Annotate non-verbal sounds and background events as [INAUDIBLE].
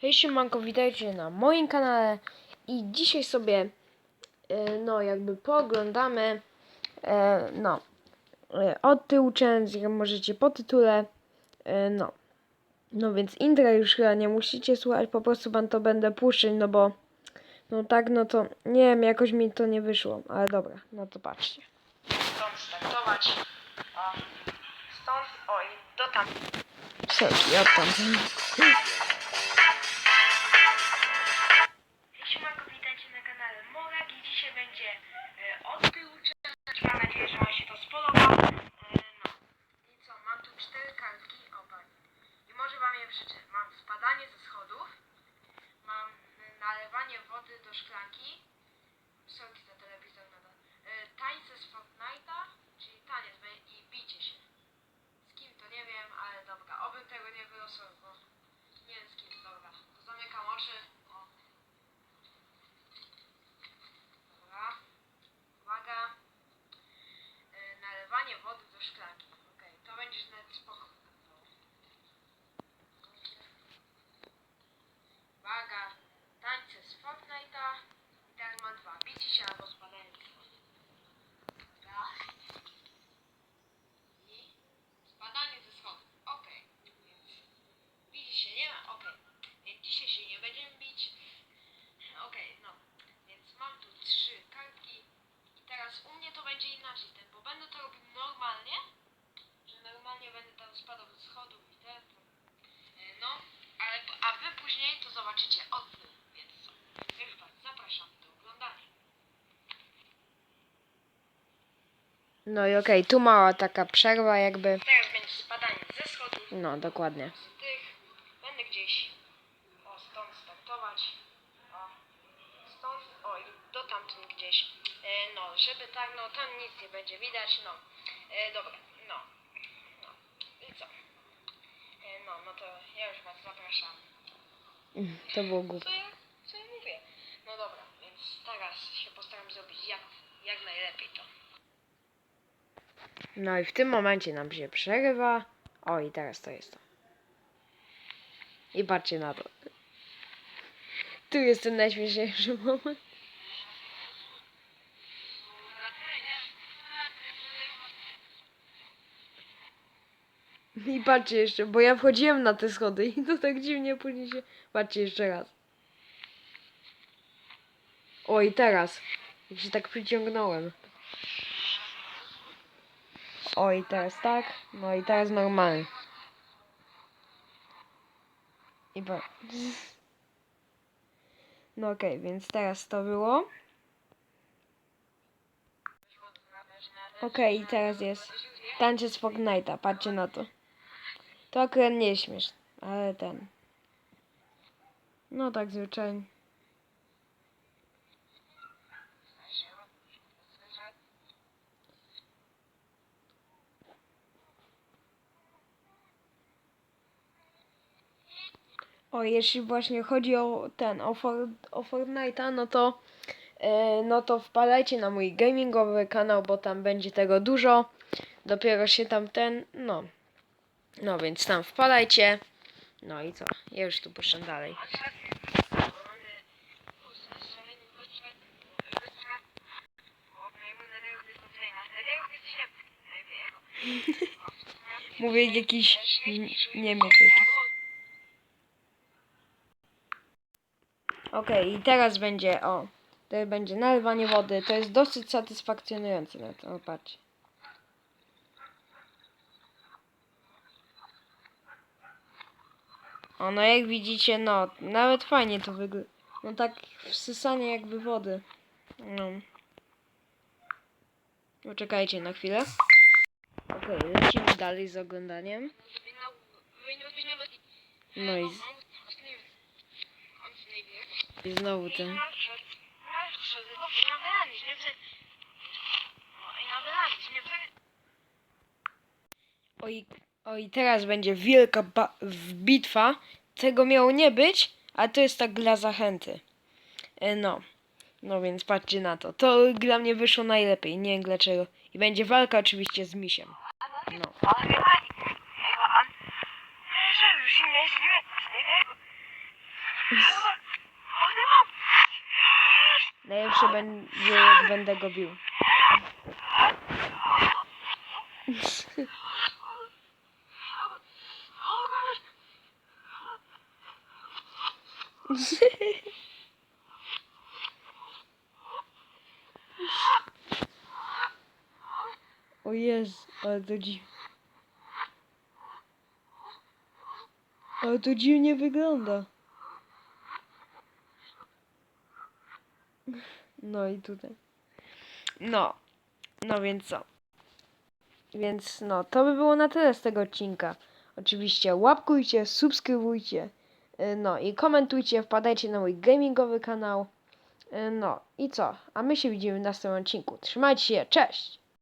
Hej siemanko, witajcie na moim kanale i dzisiaj sobie e, no jakby pooglądamy e, no e, od tyłu challenge, jak możecie po tytule no no więc intra już chyba nie musicie słuchać, po prostu wam to będę puszczać, no bo no tak no to nie wiem, jakoś mi to nie wyszło, ale dobra, no to patrzcie. Stąd startować, stąd, oj, do tam. Sorki, od tam. Spadanie ze schodów. Mam nalewanie wody do szklanki. Sorki za telewizor nadal. E, tańce z Fortnite'a, czyli taniec i bicie się. Z kim to nie wiem, ale dobra. Obym tego nie wylosował, bo nie wiem z kim, dobra. Zamykam oczy. Dobra. Uwaga. E, nalewanie wody do szklanki. Okej, to będzie nawet spoko. Uwaga. Tańce z Fortnite'a. I teraz mam dwa. Bicie się albo spadanie z wody. Dobra. I spadanie ze schodów. Okej. Więc bicie się nie ma. Okej. Więc dzisiaj się nie będziemy bić. Okej, no. Więc mam tu trzy kartki i teraz u mnie to będzie inaczej ten, bo będę to robił normalnie, że normalnie będę tam spadał ze schodów i ten, to, e, no, ale, a wy później to zobaczycie od tyłu, więc co, już was zapraszam do oglądania. No i okej, tu mała taka przerwa jakby. Teraz będzie spadanie ze schodów, No, dokładnie. z tych, będę gdzieś, o, stąd startować, o, stąd, o, i do tamtąd gdzieś, e, no, żeby tak, no, tam nic nie będzie widać, no, e, dobra, no, no, i co, e, no, no to ja już was zapraszam, To było głupie. co ja, co ja mówię, no dobra, więc teraz się postaram zrobić jak, jak najlepiej to. No i w tym momencie nam się przerywa. O, i teraz to jest to. I patrzcie na to. Tu jest ten najśmieszniejszy moment. I patrzcie jeszcze, bo ja wchodziłem na te schody i to tak dziwnie później się... Patrzcie jeszcze raz. O, i teraz. Jak się tak przyciągnąłem. O, i teraz tak. No i teraz normalnie. I ba... No okej, więc teraz to było. Okej, i teraz jest tańczy z Fortnite'a, patrzcie na to. To akurat nie jest śmieszne, ale ten. No tak zwyczajnie. O, jeśli właśnie chodzi o ten, o, For, o Fortnite'a, no to e, no to wpadajcie na mój gamingowy kanał, bo tam będzie tego dużo. Dopiero się tam ten, no. No więc tam wpadajcie. No i co? Ja już tu puszczam dalej. [LAUGHS] Mówię jakiś Niemiec jakiś. Okej, i teraz będzie, o, to będzie nalewanie wody. To jest dosyć satysfakcjonujące na to, o, patrz. O, no jak widzicie, no, nawet fajnie to wygląda. No tak wsysanie jakby wody. No. Poczekajcie na chwilę. Okej, lecimy dalej z oglądaniem. No i, z- i znowu ten. Oj, oj, teraz będzie wielka bitwa. Tego miało nie być, ale to jest tak dla zachęty. E, no. No więc patrzcie na to. To dla mnie wyszło najlepiej, nie wiem dlaczego. I będzie walka oczywiście z misiem. No. Najlepsze będzie, jak będę go bił. O Jezu, ale to dziwne. Ale to dziwnie wygląda. No i tutaj. No. No więc co? Więc no, to by było na tyle z tego odcinka. Oczywiście łapkujcie, subskrybujcie, y, no i komentujcie, wpadajcie na mój gamingowy kanał. Y, No i co? A my się widzimy w następnym odcinku. Trzymajcie się, cześć!